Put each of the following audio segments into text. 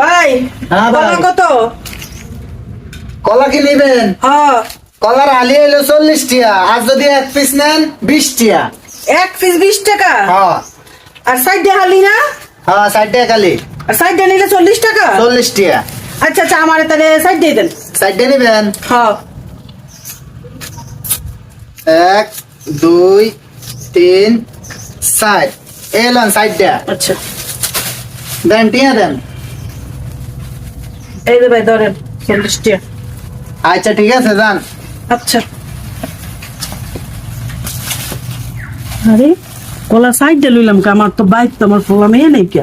ভাই হ্যাঁ, ভাই। কলা কত? কলা কি নিবেন? হ্যাঁ। কলার আলি এলো চল্লিশ টিয়া আর যদি এক পিস নেন বিশ টিয়া। এক পিস বিশ টাকা? হ্যাঁ। আর সাইডে হালি না? হ্যাঁ ষাট টাকা খালি। আর সাইডে নিলে চল্লিশ টাকা? চল্লিশ টিয়া। আচ্ছা আচ্ছা আমার তাহলে সাইড দিয়ে দেন। ষাট টাকা নিবেন? হ্যাঁ। এক দুই তিন ষাট এলাম ষাট টাকা আচ্ছা। দেন টিয়া দেন। এই যে ভাই ধরেন চল্লিশ টাকা আচ্ছা ঠিক আছে যান। আচ্ছা। আরে কলা সাইড দিয়ে লইলাম কা আমার তো বাইক তো আমার পোলা মেয়ে নেই কে।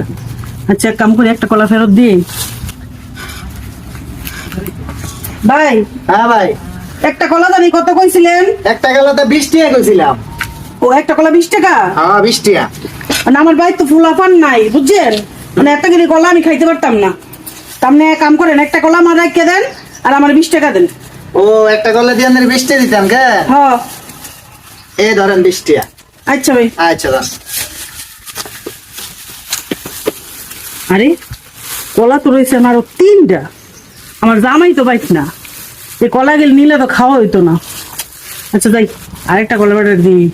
আচ্ছা কাম করে একটা কলা ফেরত দিই। ভাই হ্যাঁ ভাই। একটা কলা জানি কত কইছিলেন? একটা গেলাতে বিশ টিয়া কইছিলাম। ও একটা কলা বিশ টাকা? হ্যাঁ বিশ টিয়া। মানে আমার বাইক তো ফুলাফান নাই বুঝছেন? মানে একটা কিনে কলা আমি খাইতে পারতাম না। তামনে এক কাম করেন একটা কলা আমার রাখকে দেন আর আমার বিশ টাকা দেন। ও একটা কলা দিয়ে আমাদের বিশ টিয়া দিতাম কে? হ্যাঁ এ ধরেন বিশ টিয়া আচ্ছা ভাই। আচ্ছা যান আরে কলা তো রয়েছে আমার তিনটা। আমার জামাই তো বাইক না। এই কলা গেলে নিলে তো খাওয়া হইতো না। আচ্ছা যাই আরেকটা কলা বেটার দিই।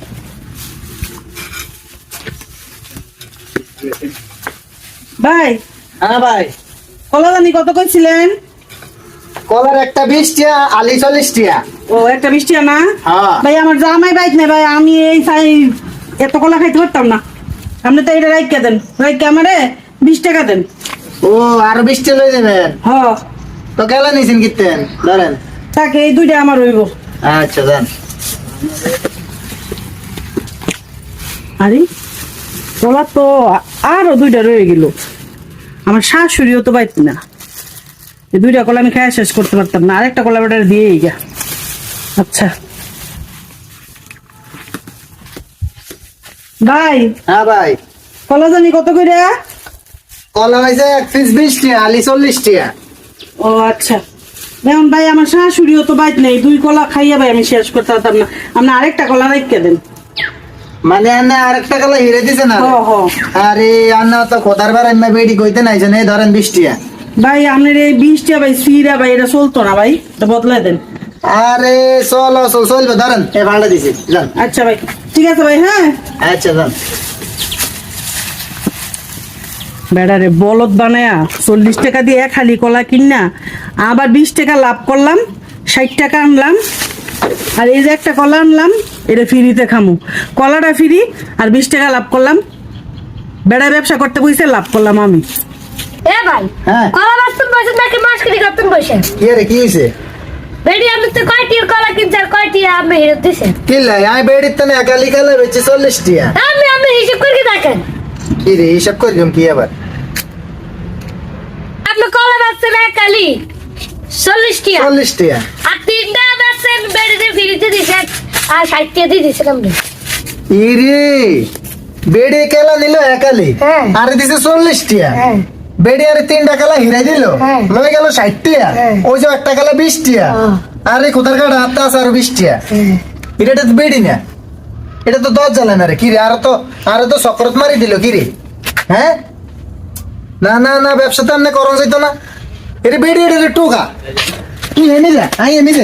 ভাই। হ্যাঁ ভাই। কলা জানি কত কইছিলেন? কলার একটা বিশ টিয়া আলি চল্লিশ টিয়া ও একটা বৃষ্টি না? হ্যাঁ। ভাই আমার জামাই বাইক নেই ভাই আমি এই সাই এত কলা খাইতে পারতাম না। আপনি তো এটা রাইকা দেন। রাইকা আমারে বিশ টাকা দেন। ও আরও বিশ টিয়া লই দেবেন হ। তো গেলা নিছেন কিতেন ধরেন। তাকে এই দুইটা আমার হইব। আচ্ছা যান আরে কলা তো আরও দুইটা রয়ে গেল। আমার শাশুড়িও তো বাইত না। এই দুইটা কলা আমি খাই শেষ করতে পারতাম না আরেকটা কলা বেটার দিয়েই গা। আচ্ছা। ভাই হ্যাঁ ভাই। কলা জানি কত করে কলা হয়েছে এক পিস বিশ টিয়া আলি চল্লিশ টিয়া ও আচ্ছা। দেখুন ভাই আমার শাশুড়িও তো বাইত নেই দুই কলা খাইয়া ভাই আমি শেষ করতে পারতাম না। আপনি আরেকটা কলা রেখে দেন। মানে আন্না আরেকটা কলা হিরে দিছে না আরে আন্না তো বার বেডি কইতে ধরেন ভাই আপনার এই বিষটা ভাই সিরা ভাই এটা চলতো না ভাই? দেন। আরে চলো চল চলবে ধরেন। এ ভাড়া দিছি যান। আচ্ছা ভাই। ঠিক আছে ভাই হ্যাঁ? আচ্ছা যান। বেড়ারে বলদ বানায়া চল্লিশ টাকা দিয়ে হালি কলা কিনা আবার বিশ টাকা লাভ করলাম ষাট টাকা আনলাম আর এই যে একটা কলা আনলাম এটা ফ্রিতে খামু। কলাটা ফ্রি আর বিশ টাকা লাভ করলাম। বেড়া ব্যবসা করতে বসে লাভ করলাম আমি। এ ভাই হ্যাঁ। কলা বাস্তব বসে নাকি মাছ কিনে করতেন বসে কি রে কি হয়েছে বেডি আমি তো কয়টি কলা কিনছি আর কয়টি আমি হিরত দিছে? কি লাই আমি বেডির তো একালি কালে বেচে চল্লিশ টিয়া আমি আমি হিসাব করে দেখেন। কি রে হিসাব করলাম কি আবার? আপনি কলা বেচছেন একালি চল্লিশ টিয়া চল্লিশ টিয়া আর তিনটা ফিরিতে দিছেন আর দিয়ে ইরে বেডে কেলা নিল একালি। আরে দিছে চল্লিশ টিয়া বেডে আরে তিনটা কালা হিরাই দিল। লয়ে গেল ষাট টিয়া। ওই যে একটা কালা বিশ টিয়া। আরে কোথার কাটা হাতে আছে আরও বিশ টিয়া এটা তো বেডি না। এটা তো দশ জ্বালায় না রে। কি রে আরও তো আরও তো সকরত মারি দিল কি রে? হ্যাঁ? না না না ব্যবসা তো করন যাইতো না। এটা বেডি এটা টোকা। তুই এনে যা আই এনে যা